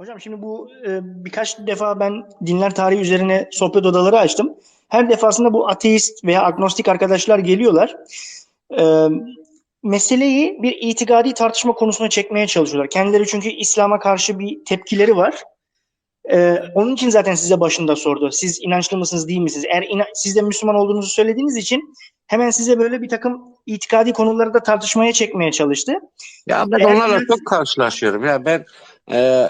Hocam şimdi bu e, birkaç defa ben dinler tarihi üzerine sohbet odaları açtım. Her defasında bu ateist veya agnostik arkadaşlar geliyorlar. E, meseleyi bir itikadi tartışma konusuna çekmeye çalışıyorlar. Kendileri çünkü İslam'a karşı bir tepkileri var. E, onun için zaten size başında sordu. Siz inançlı mısınız değil misiniz? Eğer ina- siz de Müslüman olduğunuzu söylediğiniz için hemen size böyle bir takım itikadi konuları da tartışmaya çekmeye çalıştı. Ya ben Eğer onlarla çok karşılaşıyorum. Ya ben e,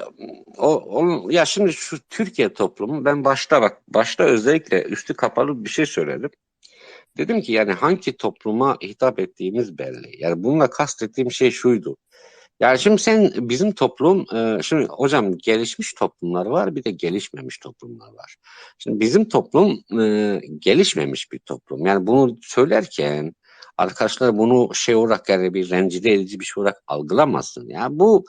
o, onun, ya şimdi şu Türkiye toplumu ben başta bak başta özellikle üstü kapalı bir şey söyledim. Dedim ki yani hangi topluma hitap ettiğimiz belli. Yani bununla kastettiğim şey şuydu. Yani şimdi sen bizim toplum e, şimdi hocam gelişmiş toplumlar var bir de gelişmemiş toplumlar var. Şimdi bizim toplum e, gelişmemiş bir toplum. Yani bunu söylerken arkadaşlar bunu şey olarak yani bir rencide edici bir şey olarak algılamasın. Yani bu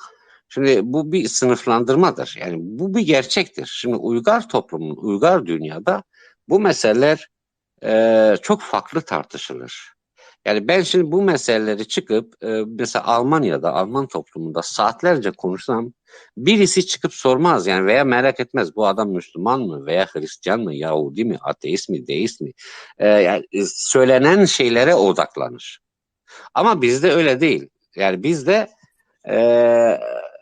şimdi bu bir sınıflandırmadır. Yani bu bir gerçektir. Şimdi uygar toplumun, uygar dünyada bu meseleler e, çok farklı tartışılır. Yani ben şimdi bu meseleleri çıkıp e, mesela Almanya'da, Alman toplumunda saatlerce konuşsam birisi çıkıp sormaz yani veya merak etmez bu adam Müslüman mı veya Hristiyan mı, Yahudi mi, ateist mi, deist mi? E, yani e, söylenen şeylere odaklanır. Ama bizde öyle değil. Yani bizde e,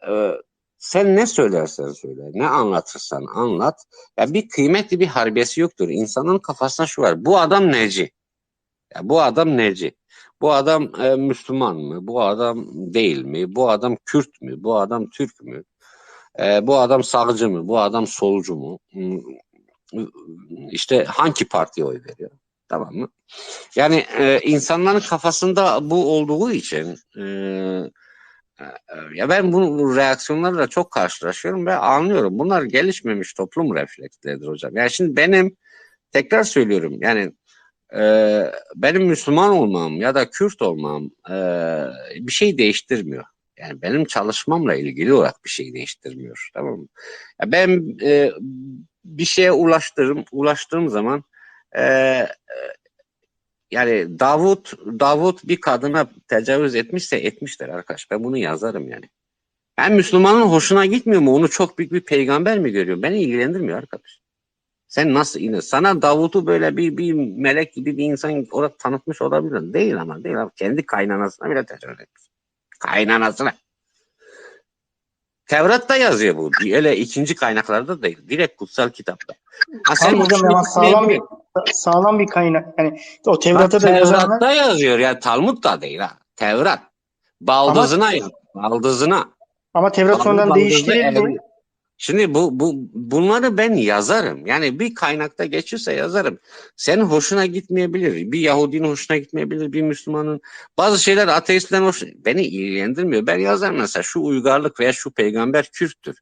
e, sen ne söylersen söyle, ne anlatırsan anlat. Ya bir kıymetli bir harbiyesi yoktur. İnsanın kafasında şu var. Bu adam neci? Ya bu adam neci? Bu adam e, Müslüman mı? Bu adam değil mi? Bu adam Kürt mü? Bu adam Türk mü? E, bu adam sağcı mı? Bu adam solcu mu? Hmm, İşte hangi partiye oy veriyor? Tamam mı? Yani e, insanların kafasında bu olduğu için e, ya ben bu reaksiyonlarla çok karşılaşıyorum ve anlıyorum. Bunlar gelişmemiş toplum refleksleridir hocam. Yani şimdi benim tekrar söylüyorum yani e, benim Müslüman olmam ya da Kürt olmam e, bir şey değiştirmiyor. Yani benim çalışmamla ilgili olarak bir şey değiştirmiyor. Tamam mı? Ya ben e, bir şeye ulaştırım, ulaştığım zaman e, yani Davut Davut bir kadına tecavüz etmişse etmiştir arkadaş. Ben bunu yazarım yani. Ben Müslümanın hoşuna gitmiyor mu? Onu çok büyük bir peygamber mi görüyor? Beni ilgilendirmiyor arkadaş. Sen nasıl yine sana Davut'u böyle bir bir melek gibi bir insan olarak tanıtmış olabilir. Değil ama değil ama kendi kaynanasına bile tecavüz etmiş. Kaynanasına. Tevrat'ta yazıyor bu. Öyle ikinci kaynaklarda değil. Direkt kutsal kitapta. Ha, Tamam hocam hoşuna ama sağlam bir sağlam bir kaynak. Yani o Tevrat'ta da yazanlar Tevrat'ta yazıyor ya Talmud da değil ha. Tevrat. Baldızına yazıyor. Baldızına. ama Tevrat sonradan Baldızı değiştirildi. Şimdi bu, bu bunları ben yazarım. Yani bir kaynakta geçirse yazarım. Senin hoşuna gitmeyebilir. Bir Yahudinin hoşuna gitmeyebilir. Bir Müslümanın. Bazı şeyler ateistlerin hoşuna. Beni ilgilendirmiyor. Ben yazarım mesela şu uygarlık veya şu peygamber Kürttür.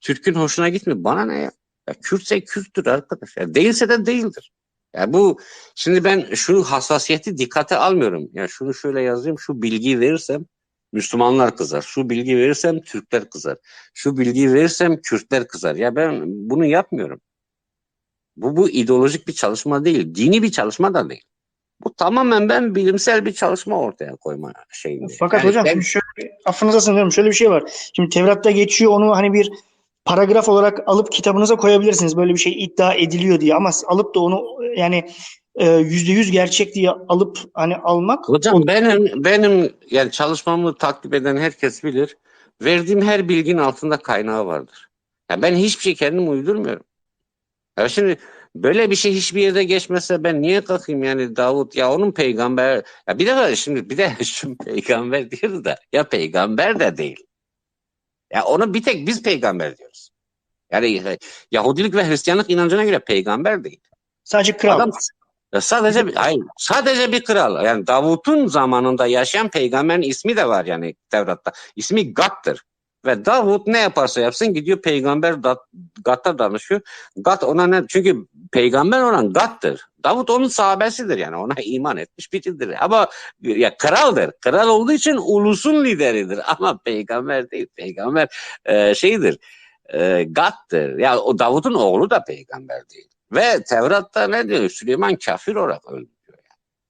Türk'ün hoşuna gitmiyor. Bana ne ya? ya Kürtse Kürttür arkadaş. Ya değilse de değildir. Ya bu şimdi ben şu hassasiyeti dikkate almıyorum. Ya şunu şöyle yazayım, şu bilgiyi verirsem Müslümanlar kızar. Şu bilgi verirsem Türkler kızar. Şu bilgiyi verirsem Kürtler kızar. Ya ben bunu yapmıyorum. Bu bu ideolojik bir çalışma değil. Dini bir çalışma da değil. Bu tamamen ben bilimsel bir çalışma ortaya koyma şeyinde. Fakat Yani hocam ben- şimdi şöyle affınıza sığınıyorum şöyle bir şey var. Şimdi Tevrat'ta geçiyor onu hani bir paragraf olarak alıp kitabınıza koyabilirsiniz. Böyle bir şey iddia ediliyor diye ama alıp da onu yani yüzde yüz gerçek diye alıp hani almak Hocam benim benim yani çalışmamı takip eden herkes bilir. Verdiğim her bilginin altında kaynağı vardır. Ya ben hiçbir şey kendim uydurmuyorum. Ya şimdi böyle bir şey hiçbir yerde geçmese ben niye kalkayım yani Davut ya onun peygamber ya bir de şimdi bir de şu peygamber diyoruz da ya peygamber de değil. Ya onu bir tek biz peygamber diyoruz. Yani Yahudilik ve Hristiyanlık inancına göre peygamber değil. sadece kral. Adam ya sadece bir, hayır, sadece bir kral. Yani Davut'un zamanında yaşayan peygamberin ismi de var yani Tevrat'ta. İsmi Gad'tır. Ve Davut ne yaparsa yapsın gidiyor peygamber Da- Gad'da danışıyor. Gad ona ne? Çünkü peygamber olan Gad'tır. Davut onun sahabesidir yani ona iman etmiş biridir. Ama ya kraldır. Kral olduğu için ulusun lideridir. Ama peygamber değil. Peygamber e, şeydir. E, Gad'tır. Ya o Davut'un oğlu da peygamber değil. Ve Tevrat'ta ne diyor? Süleyman kafir olarak öldü diyor.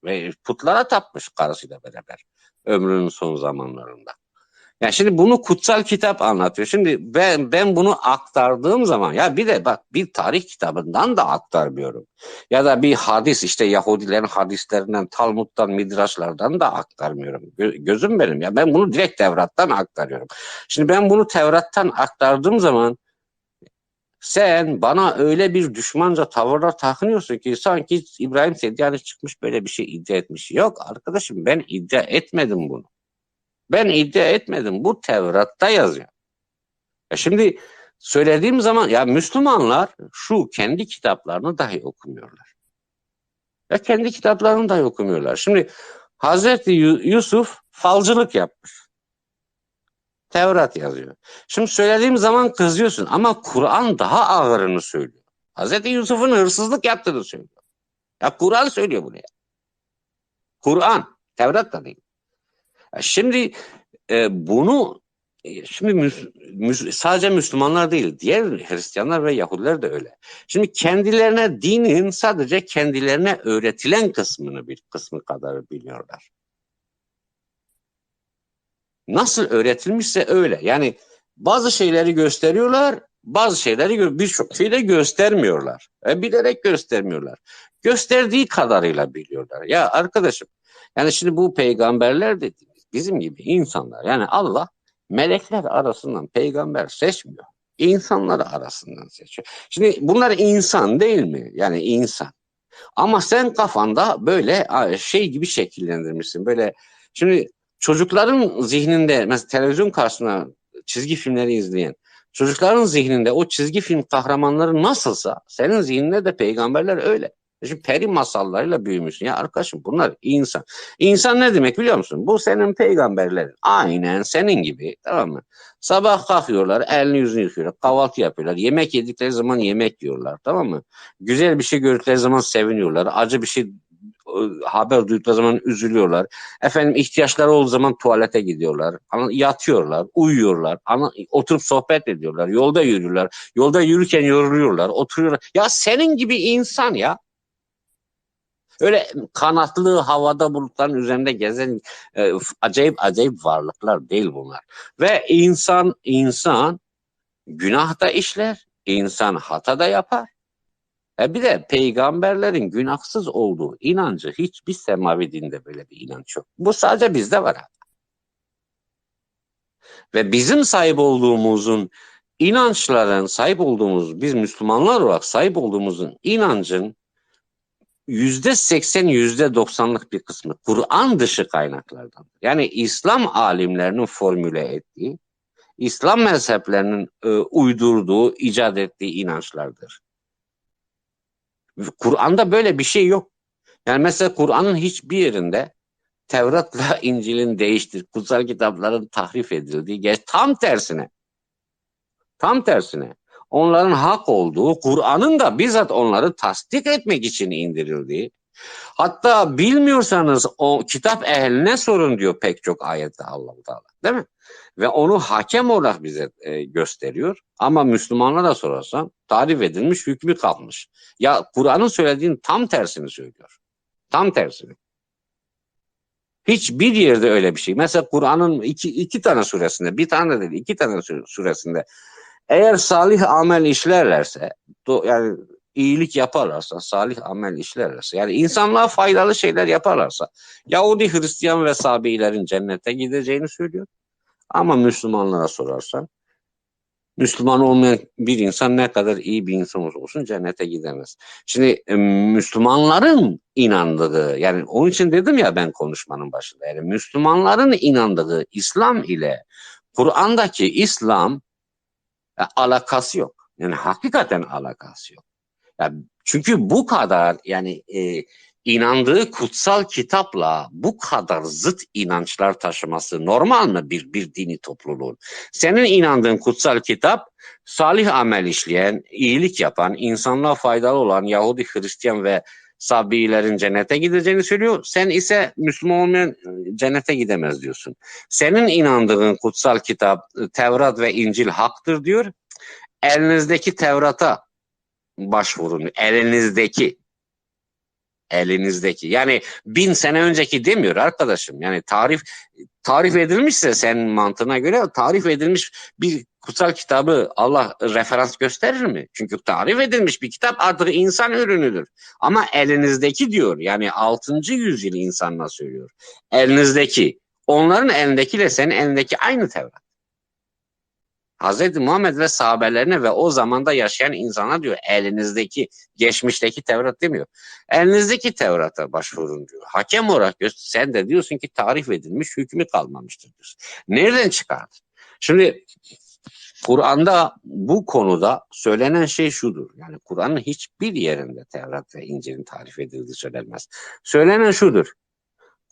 Yani. Ve putlara tapmış karısıyla beraber ömrünün son zamanlarında. Yani şimdi bunu kutsal kitap anlatıyor. Şimdi ben ben bunu aktardığım zaman ya bir de bak bir tarih kitabından da aktarmıyorum. Ya da bir hadis işte Yahudilerin hadislerinden, Talmud'dan, Midraşlardan da aktarmıyorum. Gö- gözüm benim ya ben bunu direkt Tevrat'tan aktarıyorum. Şimdi ben bunu Tevrat'tan aktardığım zaman sen bana öyle bir düşmanca tavırlar takınıyorsun ki sanki İbrahim Sedyani çıkmış böyle bir şey iddia etmiş. Yok arkadaşım ben iddia etmedim bunu. Ben iddia etmedim. Bu Tevrat'ta yazıyor. Ya şimdi söylediğim zaman ya Müslümanlar şu kendi kitaplarını dahi okumuyorlar. Ya kendi kitaplarını dahi okumuyorlar. Şimdi Hazreti Yusuf falcılık yapmış. Tevrat yazıyor. Şimdi söylediğim zaman kızıyorsun ama Kur'an daha ağırını söylüyor. Hazreti Yusuf'un hırsızlık yaptığını söylüyor. Ya Kur'an söylüyor bunu ya. Kur'an, Tevrat da değil. Ya şimdi e, bunu e, şimdi sadece Müslümanlar değil, diğer Hristiyanlar ve Yahudiler de öyle. Şimdi kendilerine dinin sadece kendilerine öğretilen kısmını bir kısmı kadar biliyorlar nasıl öğretilmişse öyle. Yani bazı şeyleri gösteriyorlar, bazı şeyleri birçok şeyi de göstermiyorlar. E, bilerek göstermiyorlar. Gösterdiği kadarıyla biliyorlar. Ya arkadaşım, yani şimdi bu peygamberler dediğimiz bizim gibi insanlar. Yani Allah melekler arasından peygamber seçmiyor. İnsanları arasından seçiyor. Şimdi bunlar insan değil mi? Yani insan. Ama sen kafanda böyle şey gibi şekillendirmişsin. Böyle şimdi çocukların zihninde mesela televizyon karşısında çizgi filmleri izleyen çocukların zihninde o çizgi film kahramanları nasılsa senin zihninde de peygamberler öyle. Şimdi peri masallarıyla büyümüşsün. Ya arkadaşım bunlar insan. İnsan ne demek biliyor musun? Bu senin peygamberlerin. Aynen senin gibi. Tamam mı? Sabah kalkıyorlar, elini yüzünü yıkıyorlar, kahvaltı yapıyorlar. Yemek yedikleri zaman yemek yiyorlar. Tamam mı? Güzel bir şey gördükleri zaman seviniyorlar. Acı bir şey haber duydukları zaman üzülüyorlar. Efendim ihtiyaçları olduğu zaman tuvalete gidiyorlar. Yatıyorlar, uyuyorlar, oturup sohbet ediyorlar, yolda yürüyorlar. Yolda yürürken yoruluyorlar, oturuyorlar. Ya senin gibi insan ya. Öyle kanatlı havada bulutların üzerinde gezen e, acayip acayip varlıklar değil bunlar. Ve insan insan günah da işler, insan hata da yapar. E bir de peygamberlerin günahsız olduğu inancı hiçbir semavi dinde böyle bir inanç yok. Bu sadece bizde var. Ve bizim sahip olduğumuzun inançların sahip olduğumuz biz Müslümanlar olarak sahip olduğumuzun inancın yüzde seksen yüzde doksanlık bir kısmı Kur'an dışı kaynaklardan. Yani İslam alimlerinin formüle ettiği, İslam mezheplerinin e, uydurduğu, icat ettiği inançlardır. Kur'an'da böyle bir şey yok. Yani mesela Kur'an'ın hiçbir yerinde Tevrat'la İncil'in değiştir, kutsal kitapların tahrif edildiği, tam tersine. Tam tersine. Onların hak olduğu, Kur'an'ın da bizzat onları tasdik etmek için indirildiği, hatta bilmiyorsanız o kitap ehline sorun diyor pek çok ayette Allah Teala. Değil mi? Ve onu hakem olarak bize e, gösteriyor. Ama Müslümanlara sorarsan tarif edilmiş hükmü kalmış. Ya Kur'an'ın söylediğinin tam tersini söylüyor. Tam tersini. Hiçbir yerde öyle bir şey. Mesela Kur'an'ın iki, iki tane suresinde, bir tane dedi, iki tane suresinde eğer salih amel işlerlerse, yani iyilik yaparlarsa, salih amel işlerlerse, yani insanlığa faydalı şeyler yaparlarsa, Yahudi, Hristiyan ve Sabilerin cennete gideceğini söylüyor. Ama Müslümanlara sorarsan Müslüman olmayan bir insan ne kadar iyi bir insan olsun cennete gidemez. Şimdi e, Müslümanların inandığı yani onun için dedim ya ben konuşmanın başında yani Müslümanların inandığı İslam ile Kur'an'daki İslam e, alakası yok. Yani hakikaten alakası yok. Yani çünkü bu kadar yani e, inandığı kutsal kitapla bu kadar zıt inançlar taşıması normal mi bir, bir dini topluluğun? Senin inandığın kutsal kitap salih amel işleyen, iyilik yapan, insanlığa faydalı olan Yahudi, Hristiyan ve Sabilerin cennete gideceğini söylüyor. Sen ise Müslüman olmayan e, cennete gidemez diyorsun. Senin inandığın kutsal kitap Tevrat ve İncil haktır diyor. Elinizdeki Tevrat'a başvurun. Elinizdeki Elinizdeki. Yani bin sene önceki demiyor arkadaşım. Yani tarif tarif edilmişse senin mantığına göre tarif edilmiş bir kutsal kitabı Allah referans gösterir mi? Çünkü tarif edilmiş bir kitap artık insan ürünüdür. Ama elinizdeki diyor. Yani 6. yüzyıl insanına söylüyor. Elinizdeki. Onların elindekiyle senin elindeki aynı Tevrat. Hz. Muhammed ve sahabelerine ve o zamanda yaşayan insana diyor elinizdeki, geçmişteki Tevrat demiyor. Elinizdeki Tevrat'a başvurun diyor. Hakem olarak sen de diyorsun ki tarif edilmiş hükmü kalmamıştır diyorsun. Nereden çıkardın? Şimdi Kur'an'da bu konuda söylenen şey şudur. Yani Kur'an'ın hiçbir yerinde Tevrat ve İncil'in tarif edildiği söylenmez. Söylenen şudur.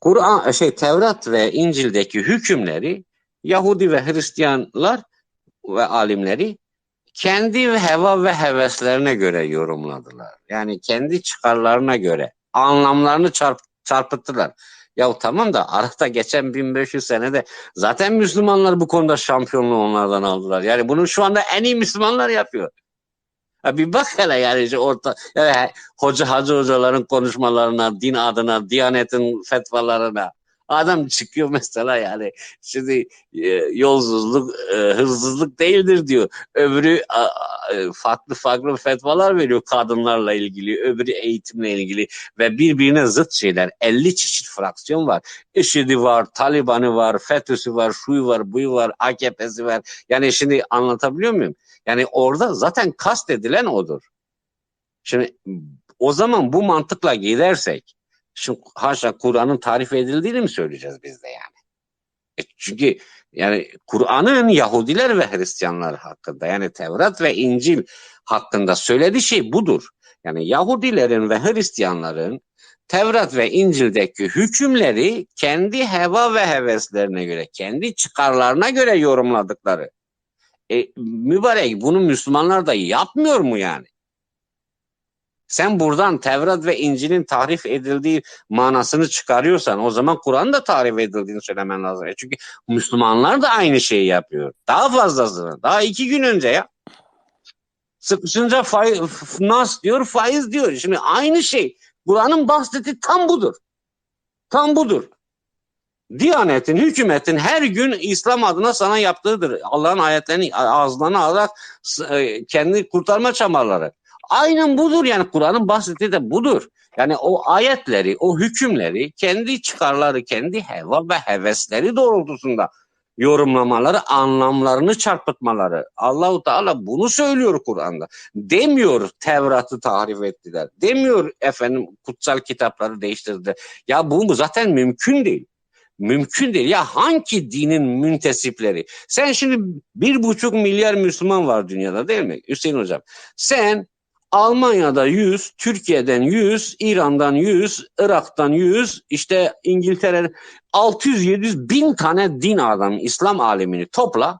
Kur'an şey Tevrat ve İncil'deki hükümleri Yahudi ve Hristiyanlar ve alimleri kendi heva ve heveslerine göre yorumladılar. Yani kendi çıkarlarına göre anlamlarını çarp, çarpıttılar. Ya tamam da arada geçen 1500 senede zaten Müslümanlar bu konuda şampiyonluğu onlardan aldılar. Yani bunu şu anda en iyi Müslümanlar yapıyor. Ya bir bak hele yani işte orta yani hoca hacı hocaların konuşmalarına, din adına, diyanetin fetvalarına. Adam çıkıyor mesela yani şimdi e, yolsuzluk, e, hırsızlık değildir diyor. Öbürü a, farklı farklı fetvalar veriyor kadınlarla ilgili, öbürü eğitimle ilgili ve birbirine zıt şeyler. 50 çeşit fraksiyon var. IŞİD'i var, Taliban'ı var, FETÖ'sü var, şuyu var, buyu var, AKP'si var. Yani şimdi anlatabiliyor muyum? Yani orada zaten kastedilen odur. Şimdi o zaman bu mantıkla gidersek Şimdi haşa Kur'an'ın tarif edildiğini mi söyleyeceğiz biz de yani? E çünkü yani Kur'an'ın Yahudiler ve Hristiyanlar hakkında yani Tevrat ve İncil hakkında söylediği şey budur. Yani Yahudilerin ve Hristiyanların Tevrat ve İncil'deki hükümleri kendi heva ve heveslerine göre, kendi çıkarlarına göre yorumladıkları. E, mübarek bunu Müslümanlar da yapmıyor mu yani? Sen buradan Tevrat ve İncil'in tarif edildiği manasını çıkarıyorsan o zaman Kur'an da tarif edildiğini söylemen lazım. E çünkü Müslümanlar da aynı şeyi yapıyor. Daha fazlasını. Daha iki gün önce ya. Sıkışınca faiz, nas diyor, faiz diyor. Şimdi aynı şey. Kur'an'ın bahsettiği tam budur. Tam budur. Diyanetin, hükümetin her gün İslam adına sana yaptığıdır. Allah'ın ayetlerini ağzından alarak e, kendi kurtarma çabaları. Aynen budur yani Kur'an'ın bahsettiği de budur. Yani o ayetleri, o hükümleri kendi çıkarları, kendi heva ve hevesleri doğrultusunda yorumlamaları, anlamlarını çarpıtmaları. Allahu Teala bunu söylüyor Kur'an'da. Demiyor Tevrat'ı tahrif ettiler. Demiyor efendim kutsal kitapları değiştirdiler. Ya bu zaten mümkün değil. Mümkün değil. Ya hangi dinin müntesipleri? Sen şimdi bir buçuk milyar Müslüman var dünyada değil mi Hüseyin Hocam? Sen Almanya'da 100, Türkiye'den 100, İran'dan 100, Irak'tan 100, işte İngiltere 600-700 bin tane din adamı, İslam alemini topla.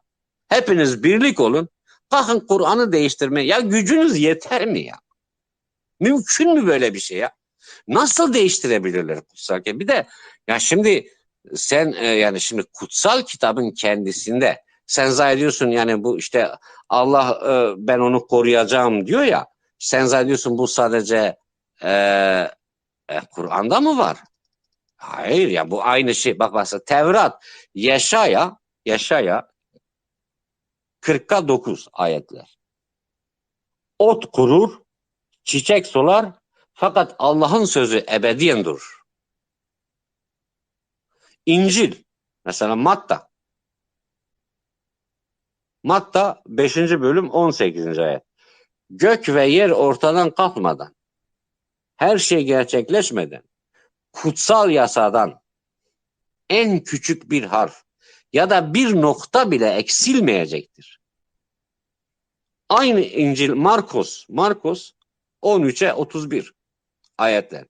Hepiniz birlik olun. Bakın Kur'an'ı değiştirme. Ya gücünüz yeter mi ya? Mümkün mü böyle bir şey ya? Nasıl değiştirebilirler kutsal Bir de ya şimdi sen e, yani şimdi kutsal kitabın kendisinde sen zannediyorsun yani bu işte Allah e, ben onu koruyacağım diyor ya sen zannediyorsun bu sadece e, e, Kur'an'da mı var? Hayır ya bu aynı şey. Bak mesela Tevrat, Yaşaya, Yaşaya 40'a 9 ayetler. Ot kurur, çiçek solar fakat Allah'ın sözü ebediyen durur. İncil, mesela Matta. Matta 5. bölüm 18. ayet gök ve yer ortadan kalkmadan, her şey gerçekleşmeden, kutsal yasadan en küçük bir harf ya da bir nokta bile eksilmeyecektir. Aynı İncil Markos, Markos 13'e 31 ayetler.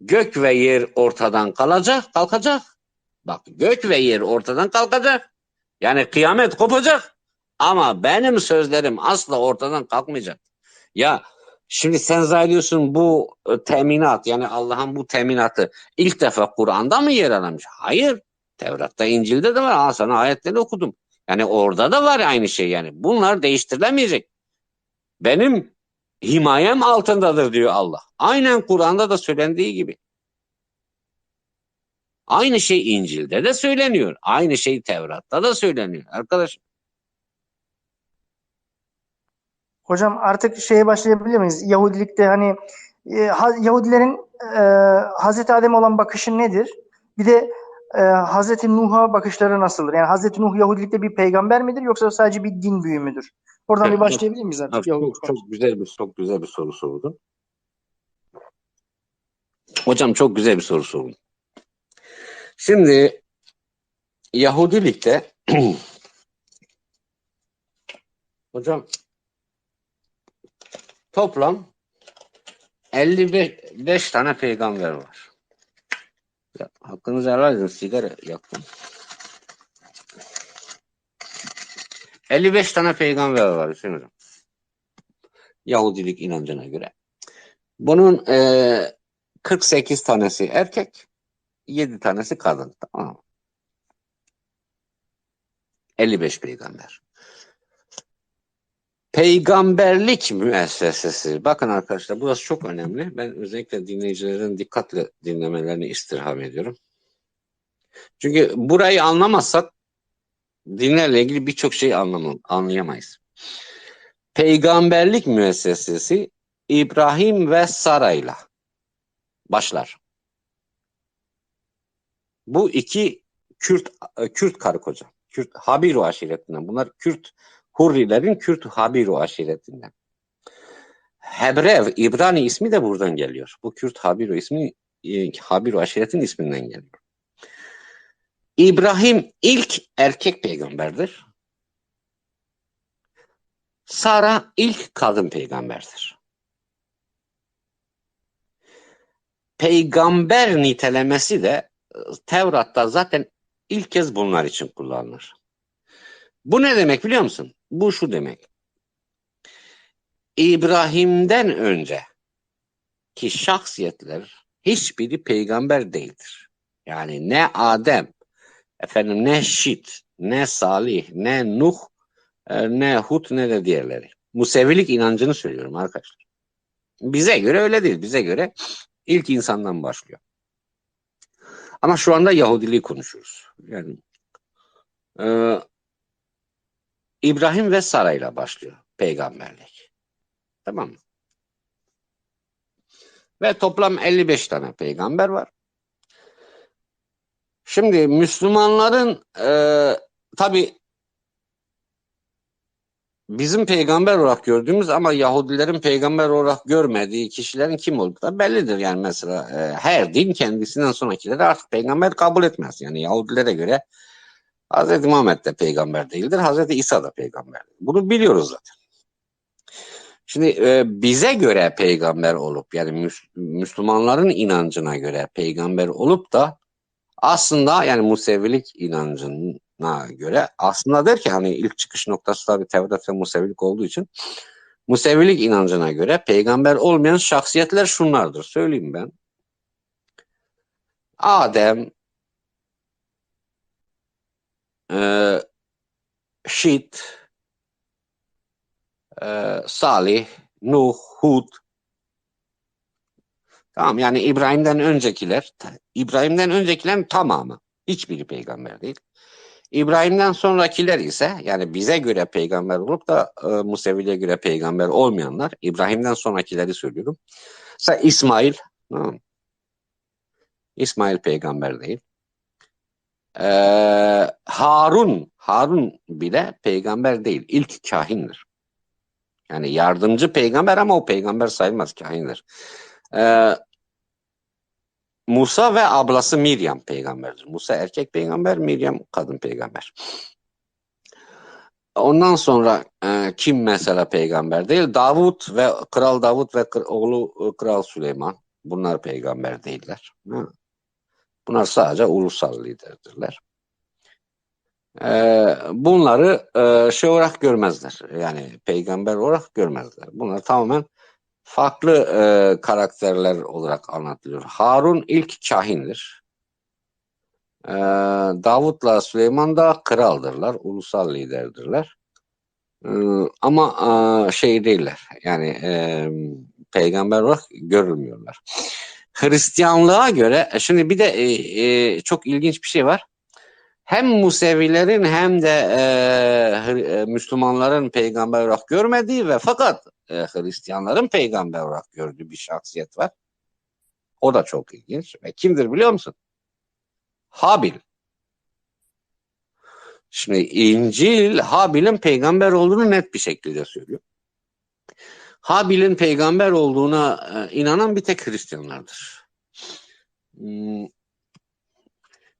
Gök ve yer ortadan kalacak, kalkacak. Bak gök ve yer ortadan kalkacak. Yani kıyamet kopacak. Ama benim sözlerim asla ortadan kalkmayacak. Ya şimdi sen zannediyorsun bu e, teminat yani Allah'ın bu teminatı ilk defa Kur'an'da mı yer almış? Hayır. Tevrat'ta, İncil'de de var. Aa, sana ayetleri okudum. Yani orada da var aynı şey yani. Bunlar değiştirilemeyecek. Benim himayem altındadır diyor Allah. Aynen Kur'an'da da söylendiği gibi. Aynı şey İncil'de de söyleniyor. Aynı şey Tevrat'ta da söyleniyor. Arkadaş Hocam artık şeye başlayabilir miyiz? Yahudilikte hani e, Yahudilerin e, Hazreti Adem'e olan bakışı nedir? Bir de e, Hazreti Nuh'a bakışları nasıldır? Yani Hazreti Nuh Yahudilikte bir peygamber midir yoksa sadece bir din büyüğü müdür? Oradan bir başlayabilir miyiz artık? Çok, çok güzel bir çok güzel bir soru sordun. Hocam çok güzel bir soru sordun. Şimdi Yahudilikte hocam toplam 55 tane peygamber var. Ya, hakkınızı helal edin sigara yaktım. 55 tane peygamber var Hüseyin. Yahudilik inancına göre. Bunun e, 48 tanesi erkek, 7 tanesi kadın. Tamam mı? 55 peygamber. Peygamberlik müessesesi. Bakın arkadaşlar burası çok önemli. Ben özellikle dinleyicilerin dikkatle dinlemelerini istirham ediyorum. Çünkü burayı anlamazsak dinlerle ilgili birçok şey anlamam, anlayamayız. Peygamberlik müessesesi İbrahim ve Sara'yla başlar. Bu iki Kürt Kürt karı koca. Kürt Habiru aşiretinden. Bunlar Kürt Hurrilerin Kürt Habiru aşiretinden. Hebrev, İbrani ismi de buradan geliyor. Bu Kürt Habiru ismi e, Habiru aşiretin isminden geliyor. İbrahim ilk erkek peygamberdir. Sara ilk kadın peygamberdir. Peygamber nitelemesi de e, Tevrat'ta zaten ilk kez bunlar için kullanılır. Bu ne demek biliyor musun? Bu şu demek. İbrahim'den önce ki şahsiyetler hiçbiri peygamber değildir. Yani ne Adem, efendim ne Şit, ne Salih, ne Nuh, e, ne Hud ne de diğerleri. Musevilik inancını söylüyorum arkadaşlar. Bize göre öyle değil. Bize göre ilk insandan başlıyor. Ama şu anda Yahudiliği konuşuyoruz. Yani e, İbrahim ve Sara ile başlıyor peygamberlik. Tamam mı? Ve toplam 55 tane peygamber var. Şimdi Müslümanların e, tabi bizim peygamber olarak gördüğümüz ama Yahudilerin peygamber olarak görmediği kişilerin kim olduğu bellidir. Yani mesela e, her din kendisinden sonrakileri artık peygamber kabul etmez. Yani Yahudilere göre Hz. Muhammed de peygamber değildir. Hz. İsa da peygamber. Bunu biliyoruz zaten. Şimdi e, bize göre peygamber olup yani Müs Müslümanların inancına göre peygamber olup da aslında yani Musevilik inancına göre aslında der ki hani ilk çıkış noktası tabi Tevrat ve Musevilik olduğu için Musevilik inancına göre peygamber olmayan şahsiyetler şunlardır. Söyleyeyim ben. Adem, e, Şit, e, Salih, Nuh, Hud. Tamam yani İbrahim'den öncekiler, İbrahim'den öncekilerin tamamı. Hiçbiri peygamber değil. İbrahim'den sonrakiler ise yani bize göre peygamber olup da e, Musevi'ye göre peygamber olmayanlar İbrahim'den sonrakileri söylüyorum. Mesela İsmail tamam. İsmail peygamber değil. Ee, Harun Harun bile peygamber değil. İlk kahindir. Yani yardımcı peygamber ama o peygamber sayılmaz kahindir. Ee, Musa ve ablası Miryam peygamberdir. Musa erkek peygamber, Miryam kadın peygamber. Ondan sonra e, kim mesela peygamber değil? Davut ve Kral Davut ve oğlu e, Kral Süleyman. Bunlar peygamber değiller. Ha. Bunlar sadece ulusal liderdirler. Ee, bunları e, şey olarak görmezler. Yani peygamber olarak görmezler. Bunlar tamamen farklı e, karakterler olarak anlatılıyor. Harun ilk kahindir. Ee, Davut'la Süleyman da kraldırlar, ulusal liderdirler. Ee, ama e, şey değiller. Yani e, peygamber olarak görülmüyorlar. Hristiyanlığa göre e, şimdi bir de e, e, çok ilginç bir şey var. Hem Musevilerin hem de e, e, Müslümanların peygamber olarak görmediği ve fakat e, Hristiyanların peygamber olarak gördüğü bir şahsiyet var. O da çok ilginç. Ve kimdir biliyor musun? Habil. Şimdi İncil Habil'in peygamber olduğunu net bir şekilde söylüyor. Habil'in peygamber olduğuna e, inanan bir tek Hristiyanlardır. Hmm,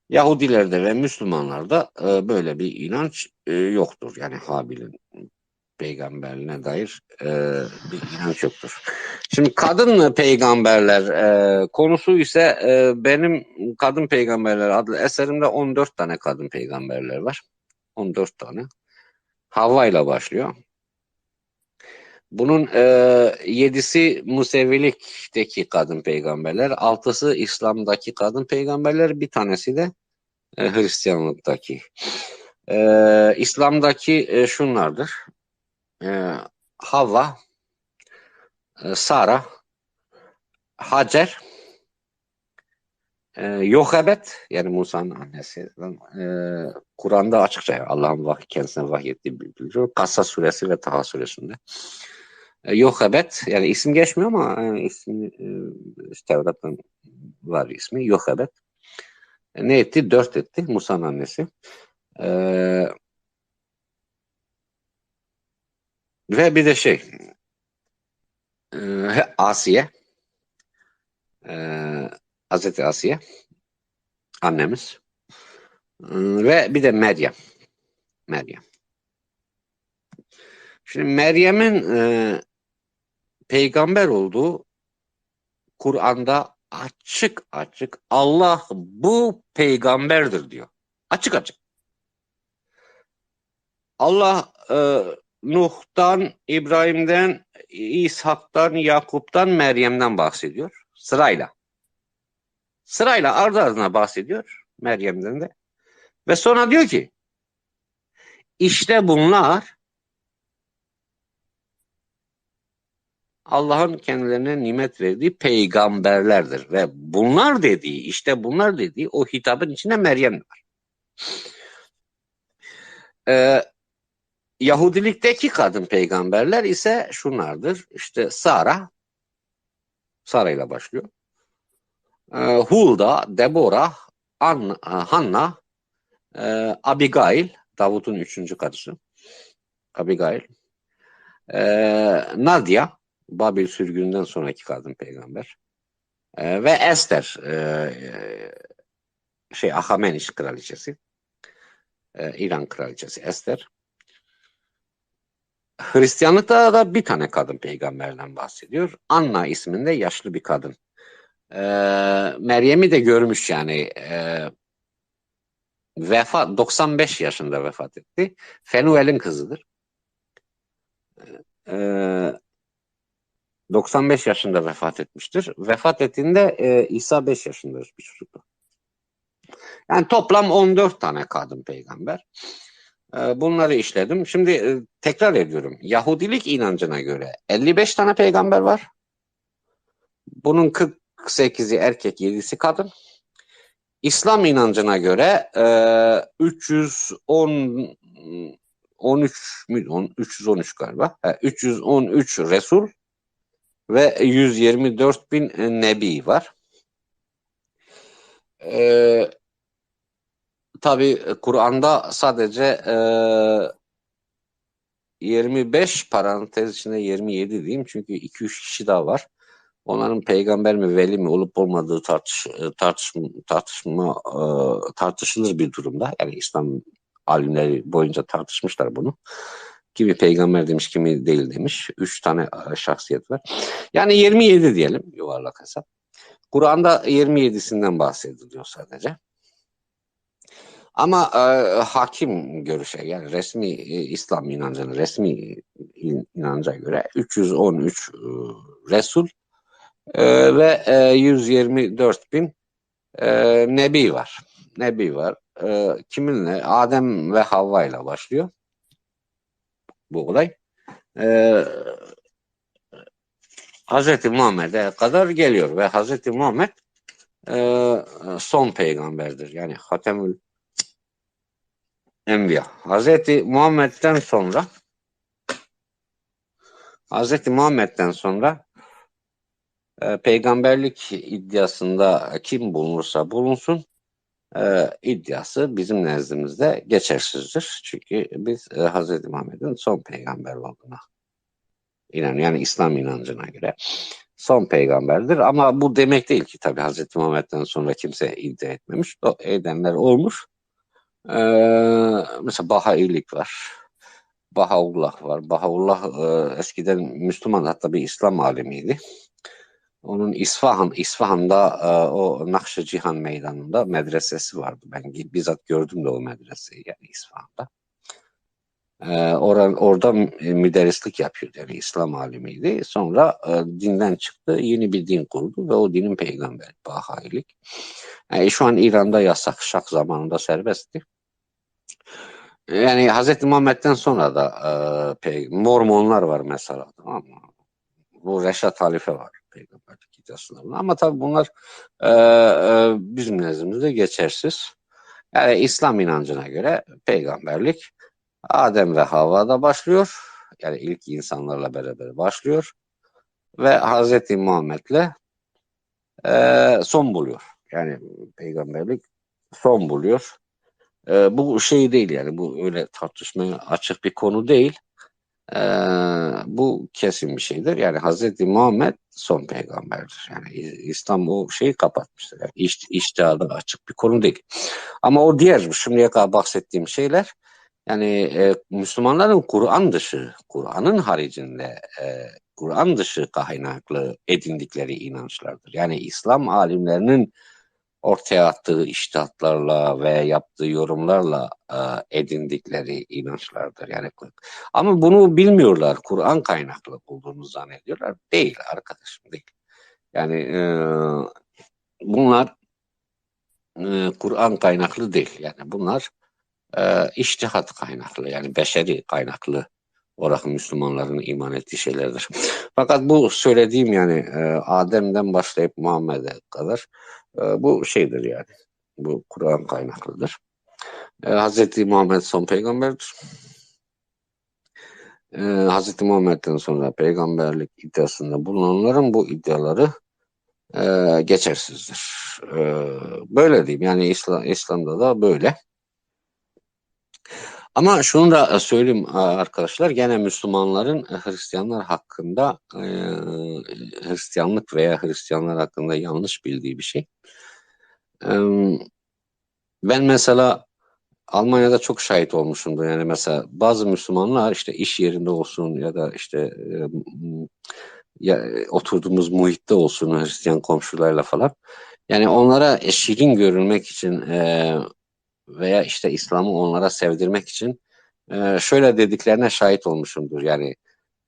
Yahudilerde ve Müslümanlarda e, böyle bir inanç e, yoktur. Yani Habil'in peygamberliğine dair bir inanç yoktur. Şimdi kadın peygamberler konusu ise benim Kadın Peygamberler adlı eserimde 14 tane kadın peygamberler var. 14 tane. Havva ile başlıyor. Bunun e, yedisi Musevilikteki kadın peygamberler, altısı İslam'daki kadın peygamberler, bir tanesi de e, Hristiyanlıktaki. E, İslam'daki e, şunlardır. E, Havva, e, Sara, Hacer, e, Yohebet yani Musa'nın annesi. E, Kur'an'da açıkça Allah'ın vahiy, kendisine vahyettiği bildiriyor. Kassa suresi ve Taha suresinde. E, Yohebet yani isim geçmiyor ama e, ismi e, Tevrat'ın var ismi Yohebet. E, ne etti? Dört etti. Musa'nın annesi. E, ve bir de şey e, Asiye e, Hazreti Asiye annemiz E, ve bir de Meryem Meryem şimdi Meryem'in e, peygamber olduğu Kur'an'da açık açık Allah bu peygamberdir diyor. Açık açık. Allah e, Nuh'tan, İbrahim'den, İshak'tan, Yakup'tan, Meryem'den bahsediyor. Sırayla. Sırayla ardı ardına bahsediyor Meryem'den de. Ve sonra diyor ki işte bunlar Allah'ın kendilerine nimet verdiği peygamberlerdir. Ve bunlar dediği, işte bunlar dediği o hitabın içinde Meryem var. Ee, Yahudilikteki kadın peygamberler ise şunlardır. İşte Sara, Sara ile başlıyor. Ee, Hulda, Deborah, Anna, Hanna, e, Abigail, Davut'un üçüncü karısı. Abigail. Ee, Nadia, Babil sürgününden sonraki kadın peygamber. Ve Esther, e, şey Ahameniş kraliçesi. İran kraliçesi Esther. Hristiyanlıkta da bir tane kadın peygamberden bahsediyor. Anna isminde yaşlı bir kadın. Ee, Meryem'i de görmüş yani. Ee, vefat 95 yaşında vefat etti. Fenuel'in kızıdır. Ee, 95 yaşında vefat etmiştir. Vefat ettiğinde e, İsa 5 yaşındadır bir çocuktu. Yani toplam 14 tane kadın peygamber. Ee, bunları işledim. Şimdi e, tekrar ediyorum. Yahudilik inancına göre 55 tane peygamber var. Bunun 48'i erkek, 7'si kadın. İslam inancına göre e, 310 13 milyon 313 galiba. E, 313 Resul ve 124 bin Nebi var. E, Tabi Kur'an'da sadece e, 25 parantez içinde 27 diyeyim çünkü 2-3 kişi daha var. Onların peygamber mi veli mi olup olmadığı tartış, tartışma, tartışma e, tartışılır bir durumda. Yani İslam alimleri boyunca tartışmışlar bunu. Kimi peygamber demiş, kimi değil demiş. Üç tane şahsiyet var. Yani 27 diyelim yuvarlak hesap. Kur'an'da 27'sinden bahsediliyor sadece. Ama e, hakim görüşe yani resmi e, İslam inancına, resmi inanca göre 313 e, Resul e, ve e, 124 bin e, Nebi var. Nebi var. E, kiminle? Adem ve Havva ile başlıyor. bu olay. Ee, Hz. Muhammed'e kadar geliyor ve Hz. Muhammed e, son peygamberdir. Yani Hatemül Enbiya. Hz. Muhammed'den sonra Hz. Muhammed'den sonra e, peygamberlik iddiasında kim bulunursa bulunsun e, iddiası bizim nezdimizde geçersizdir. Çünkü biz e, Hz. Muhammed'in son peygamber olduğuna inanıyor. Yani İslam inancına göre son peygamberdir. Ama bu demek değil ki tabii Hz. Muhammed'den sonra kimse iddia etmemiş. O edenler olmuş. Ee, mesela Bahailik var. Bahaullah var. Bahaullah e, eskiden Müslüman hatta bir İslam alimiydi. Onun İsfahan, İsfahan'da e, o Nakşi Cihan Meydanı'nda medresesi vardı. Ben bizzat gördüm de o medreseyi yani İsfahan'da. E, oran, orada müderrislik yapıyordu yani İslam alimiydi. Sonra e, dinden çıktı, yeni bir din kurdu ve o dinin peygamberi Bahailik. Yani şu an İran'da yasak, şak zamanında serbestti. Yani Hz. Muhammed'den sonra da e, Mormonlar var mesela tamam mı? Bu Reşat Halife var iddiasında. Ama tabii bunlar e, e, bizim nezdimizde geçersiz. Yani İslam inancına göre peygamberlik Adem ve Havva'da başlıyor. Yani ilk insanlarla beraber başlıyor. Ve Hz. Muhammed'le e, son buluyor. Yani peygamberlik son buluyor. E, bu şey değil yani bu öyle tartışmaya açık bir konu değil. E, bu kesin bir şeydir. Yani Hz. Muhammed son peygamberdir. Yani İslam o şeyi kapatmıştır. Yani iş, iştihada açık bir konu değil. Ama o diğer şimdiye kadar bahsettiğim şeyler yani e, Müslümanların Kur'an dışı, Kur'an'ın haricinde e, Kur'an dışı kaynaklı edindikleri inançlardır. Yani İslam alimlerinin ortaya attığı iştahatlarla ve yaptığı yorumlarla e, edindikleri inançlardır. Yani ama bunu bilmiyorlar. Kur'an kaynaklı olduğunu zannediyorlar. Değil arkadaşım değil. Yani e, bunlar e, Kur'an kaynaklı değil. Yani bunlar e, iştihat kaynaklı yani beşeri kaynaklı olarak Müslümanların iman ettiği şeylerdir. Fakat bu söylediğim yani e, Adem'den başlayıp Muhammed'e kadar e, bu şeydir yani. Bu Kur'an kaynaklıdır. E, Hz. Muhammed son peygamberdir. Hz. Muhammed'den sonra peygamberlik iddiasında bulunanların bu iddiaları geçersizdir. Böyle diyeyim yani İslam, İslam'da da böyle. Ama şunu da söyleyeyim arkadaşlar gene Müslümanların Hristiyanlar hakkında e, Hristiyanlık veya Hristiyanlar hakkında yanlış bildiği bir şey. E, ben mesela Almanya'da çok şahit olmuşumdur. Yani mesela bazı Müslümanlar işte iş yerinde olsun ya da işte e, ya, oturduğumuz muhitte olsun Hristiyan komşularla falan. Yani onlara şirin görülmek için e, veya işte İslam'ı onlara sevdirmek için e, şöyle dediklerine şahit olmuşumdur. Yani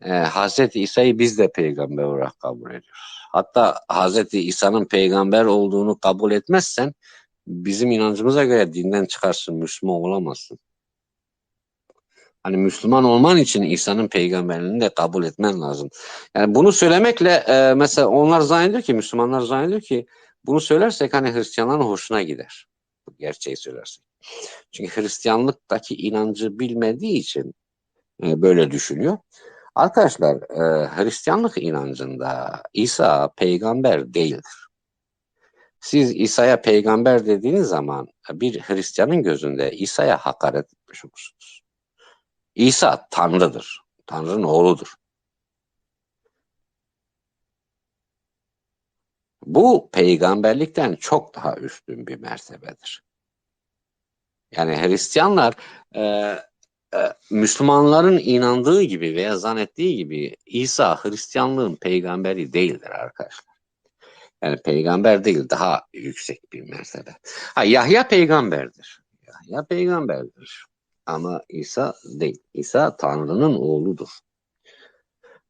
e, Hazreti İsa'yı biz de peygamber olarak kabul ediyoruz. Hatta Hazreti İsa'nın peygamber olduğunu kabul etmezsen bizim inancımıza göre dinden çıkarsın, Müslüman olamazsın. Hani Müslüman olman için İsa'nın peygamberliğini de kabul etmen lazım. Yani bunu söylemekle e, mesela onlar zannediyor ki, Müslümanlar zannediyor ki bunu söylersek hani Hristiyanların hoşuna gider. Gerçeği söylersek. Çünkü Hristiyanlıktaki inancı bilmediği için e, böyle düşünüyor. Arkadaşlar e, Hristiyanlık inancında İsa peygamber değildir. Siz İsa'ya peygamber dediğiniz zaman bir Hristiyanın gözünde İsa'ya hakaret etmiş olursunuz. İsa Tanrı'dır. Tanrı'nın oğludur. Bu peygamberlikten çok daha üstün bir mertebedir. Yani Hristiyanlar e, e, Müslümanların inandığı gibi veya zannettiği gibi İsa Hristiyanlığın peygamberi değildir arkadaşlar. Yani peygamber değil daha yüksek bir mertebe. Ha, Yahya peygamberdir. Yahya peygamberdir. Ama İsa değil. İsa Tanrı'nın oğludur.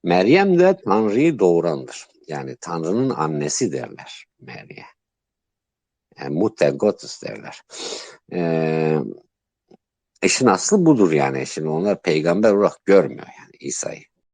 Meryem de Tanrı'yı doğurandır. Yani Tanrı'nın annesi derler Meryem. Yani Mutter Gottes derler. Ee, işin aslı budur yani. Şimdi onlar peygamber olarak görmüyor yani İsa'yı.